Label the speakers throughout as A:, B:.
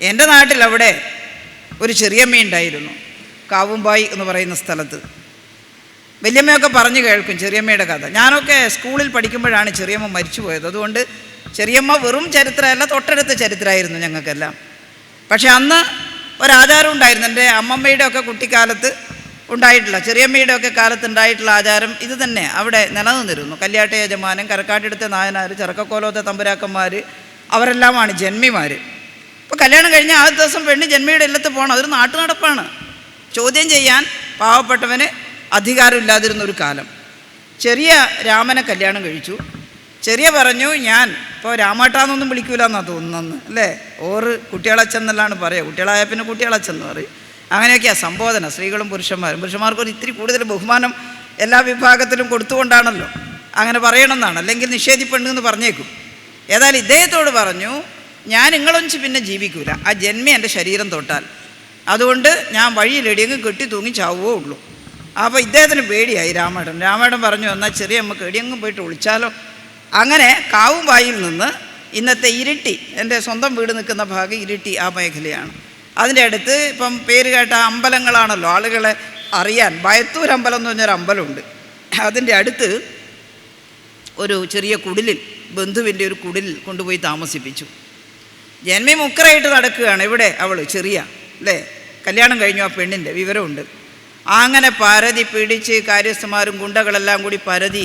A: എന്റെ നാട്ടിലവിടെ ഒരു ചെറിയമ്മ ഉണ്ടായിരുന്നു കാവുംബായി എന്ന് പറയുന്ന സ്ഥലത്ത്. വലിയമ്മയൊക്കെ പറഞ്ഞു കേൾക്കും ചെറിയമ്മയുടെ കഥ. ഞാനൊക്കെ സ്കൂളിൽ പഠിക്കുമ്പോഴാണ് ചെറിയമ്മ മരിച്ചു പോയത്. അതുകൊണ്ട് ചെറിയമ്മ വെറും ചരിത്രമല്ല തൊട്ടടുത്ത ചരിത്രമായിരുന്നു ഞങ്ങൾക്കെല്ലാം. പക്ഷേ അന്ന് ഒരാചാരം ഉണ്ടായിരുന്നു. എന്റെ അമ്മമ്മയുടെ ഒക്കെ കുട്ടിക്കാലത്ത് ഉണ്ടായിട്ടുള്ള ചെറിയമ്മയുടെ ഒക്കെ കാലത്ത് ഉണ്ടായിട്ടുള്ള ആചാരം ഇത് തന്നെ. അവിടെ നിലനിന്നിരുന്നു. കല്യാട്ട യജമാനൻ കരക്കാട്ടെടുത്ത നായനാർ ചെറുക്കക്കോലോത്തെ തമ്പുരാക്കന്മാർ അവരെല്ലാമാണ് ജന്മിമാർ ഇപ്പോൾ കല്യാണം കഴിഞ്ഞ ആ ദിവസം പെണ്ണ് ജന്മയുടെ ഇല്ലത്ത് പോകണം അതൊരു നാട്ടുനടപ്പാണ്. ചോദ്യം ചെയ്യാൻ പാവപ്പെട്ടവന് അധികാരമില്ലാതിരുന്ന ഒരു കാലം. ചെറിയ രാമനെ കല്യാണം കഴിച്ചു. ചെറിയ പറഞ്ഞു ഞാൻ ഇപ്പോൾ രാമാട്ടാന്നൊന്നും വിളിക്കൂല എന്നാണ് തോന്നുന്നത് അല്ലേ? ഓറ് കുട്ടികളച്ചൻ എന്നെല്ലാണ് പറയുക കുട്ടികളായ പിന്നെ കുട്ടികളച്ചൻ എന്ന് പറയും. അങ്ങനെയൊക്കെയാണ് സംബോധന. സ്ത്രീകളും പുരുഷന്മാരും. പുരുഷന്മാർക്ക് ഒരു ഇത്തിരി കൂടുതൽ ബഹുമാനം എല്ലാ വിഭാഗത്തിലും കൊടുത്തുകൊണ്ടാണല്ലോ. അങ്ങനെ പറയണമെന്നാണ്. അല്ലെങ്കിൽ നിഷേധിപ്പെണ്ണെന്ന് പറഞ്ഞേക്കും. ഏതായാലും ഇദ്ദേഹത്തോട് പറഞ്ഞു ഞാൻ നിങ്ങളൊഞ്ച് പിന്നെ ജീവിക്കൂല. ആ ജന്മ എന്റെ ശരീരം തൊട്ടാൽ. അതുകൊണ്ട് ഞാൻ വഴിയിലെടിയെങ്കിലും കെട്ടി തൂങ്ങി ചാവുകയോ ഉള്ളൂ. അപ്പോൾ ഇദ്ദേഹത്തിന് പേടിയായി രാമേടൻ രാമേടൻ പറഞ്ഞു എന്നാൽ ചെറിയ നമുക്ക് എടിയെങ്കിലും പോയിട്ട് ഒളിച്ചാലോ അങ്ങനെ കാവും വായിൽ നിന്ന് ഇന്നത്തെ ഇരിട്ടി എന്റെ സ്വന്തം വീട് നിൽക്കുന്ന ഭാഗം ഇരിട്ടി ആ മേഖലയാണ്. അതിന്റെ അടുത്ത് ഇപ്പം പേര് കേട്ട അമ്പലങ്ങളാണല്ലോ ആളുകളെ അറിയാൻ. ബയത്തൂർ അമ്പലം എന്ന് പറഞ്ഞൊരു അമ്പലമുണ്ട്. അതിന്റെ അടുത്ത് ഒരു ചെറിയ കുടിലിൽ ബന്ധുവിന്റെ ഒരു കുടിലിൽ കൊണ്ടുപോയി താമസിപ്പിച്ചു. ജന്മി മുക്കറായിട്ട് നടക്കുകയാണ് ഇവിടെ അവൾ ചെറിയ അല്ലേ? കല്യാണം കഴിഞ്ഞു ആ പെണ്ണിന്റെ വിവരമുണ്ട്. അങ്ങനെ പരതി പിടിച്ച് കാര്യസ്ഥന്മാരും ഗുണ്ടകളെല്ലാം കൂടി പരതി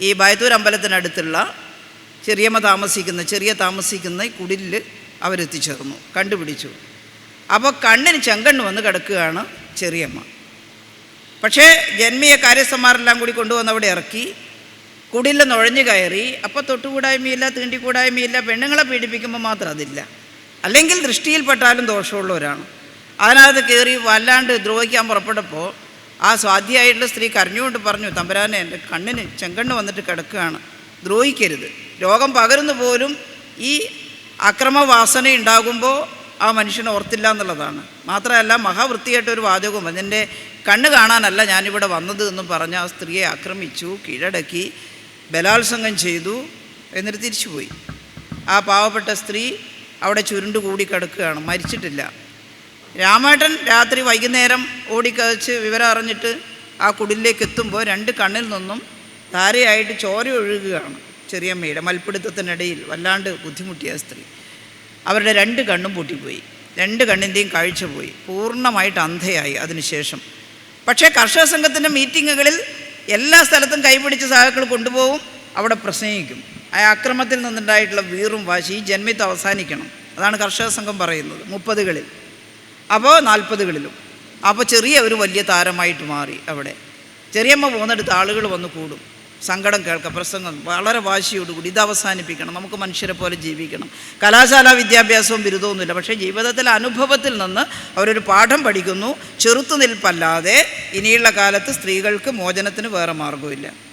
A: ഈ ബായത്തൂർ അമ്പലത്തിനടുത്തുള്ള ചെറിയമ്മ താമസിക്കുന്ന ചെറിയ താമസിക്കുന്ന കുടിലിൽ അവരെത്തിച്ചേർന്നു കണ്ടുപിടിച്ചു. അപ്പോൾ കണ്ണിന് ചെങ്കണ്ണ് വന്ന് കിടക്കുകയാണ് ചെറിയമ്മ. പക്ഷേ ജന്മിയെ കാര്യസ്ഥന്മാരെല്ലാം കൂടി കൊണ്ടുവന്ന് അവിടെ ഇറക്കി. കുടിലിൽ നുഴഞ്ഞു കയറി അപ്പോൾ തൊട്ടുകൂടായ്മയില്ല തീണ്ടിക്കൂടായ്മയില്ല പെണ്ണുങ്ങളെ പീഡിപ്പിക്കുമ്പോൾ മാത്രം അതില്ല. അല്ലെങ്കിൽ ദൃഷ്ടിയിൽപ്പെട്ടാലും ദോഷമുള്ളവരാണ്. അതിനകത്ത് കയറി വല്ലാണ്ട് ദ്രോഹിക്കാൻ പുറപ്പെട്ടപ്പോൾ ആ സ്വാധ്യായിട്ടുള്ള സ്ത്രീ കരഞ്ഞുകൊണ്ട് പറഞ്ഞു തമ്പരാനെ എന്റെ കണ്ണിന് ചെങ്കണ്ണ് വന്നിട്ട് കിടക്കുകയാണ്. ദ്രോഹിക്കരുത്. രോഗം പകരുന്നു പോലും ഈ അക്രമവാസന ഉണ്ടാകുമ്പോൾ ആ മനുഷ്യനെ ഓർത്തില്ല എന്നുള്ളതാണ്. മാത്രമല്ല മഹാവൃത്തിയായിട്ട് ഒരു വാചകവും അതിന്റെ കണ്ണ് കാണാനല്ല ഞാനിവിടെ വന്നത് എന്നും പറഞ്ഞ് ആ സ്ത്രീയെ ആക്രമിച്ചു കീഴടക്കി. ബലാത്സംഗം ചെയ്തു എന്നിട്ട് തിരിച്ചുപോയി. ആ പാവപ്പെട്ട സ്ത്രീ അവിടെ ചുരുണ്ട് കൂടി കിടക്കുകയാണ്. മരിച്ചിട്ടില്ല. രാമേട്ടൻ രാത്രി വൈകുന്നേരം ഓടിക്കതച്ച് വിവരം അറിഞ്ഞിട്ട് ആ കുടിലേക്ക് എത്തുമ്പോൾ രണ്ട് കണ്ണിൽ നിന്നും ധാരയായിട്ട് ചോര ഒഴുകുകയാണ് ചെറിയമ്മയുടെ മൽപ്പിടുത്തത്തിനിടയിൽ വല്ലാണ്ട് ബുദ്ധിമുട്ടിയ സ്ത്രീ. അവരുടെ രണ്ട് കണ്ണും പൊട്ടിപ്പോയി. രണ്ട് കണ്ണിന്റെയും കാഴ്ച പോയി. പൂർണമായിട്ട് അന്ധയായി അതിനുശേഷം. പക്ഷേ കർഷക സംഘത്തിന്റെ മീറ്റിങ്ങുകളിൽ എല്ലാ സ്ഥലത്തും കൈപിടിച്ച് സഹാക്കൾ കൊണ്ടുപോകും അവിടെ പ്രസംഗിക്കും ആ അക്രമത്തിൽ നിന്നുണ്ടായിട്ടുള്ള വീറും വാശി ജന്മിത്ത് അവസാനിക്കണം. അതാണ് കർഷക സംഘം പറയുന്നത് മുപ്പതുകളിൽ. അപ്പോൾ നാൽപ്പതുകളിലും. അപ്പോൾ ചെറിയ ഒരു വലിയ താരമായിട്ട് മാറി അവിടെ. ചെറിയമ്മ പോകുന്നിടത്ത് ആളുകൾ വന്ന് കൂടും. സങ്കടം കേൾക്കാം പ്രസംഗം വളരെ വാശിയോടുകൂടി ഇത് അവസാനിപ്പിക്കണം. നമുക്ക് മനുഷ്യരെ പോലെ ജീവിക്കണം. കലാശാല വിദ്യാഭ്യാസവും ബിരുദമൊന്നുമില്ല പക്ഷേ ജീവിതത്തിലെ അനുഭവത്തിൽ നിന്ന് അവരൊരു പാഠം പഠിക്കുന്നു. ചെറുത്തുനിൽപ്പല്ലാതെ ഇനിയുള്ള കാലത്ത് സ്ത്രീകൾക്ക് മോചനത്തിന് വേറെ മാർഗമില്ല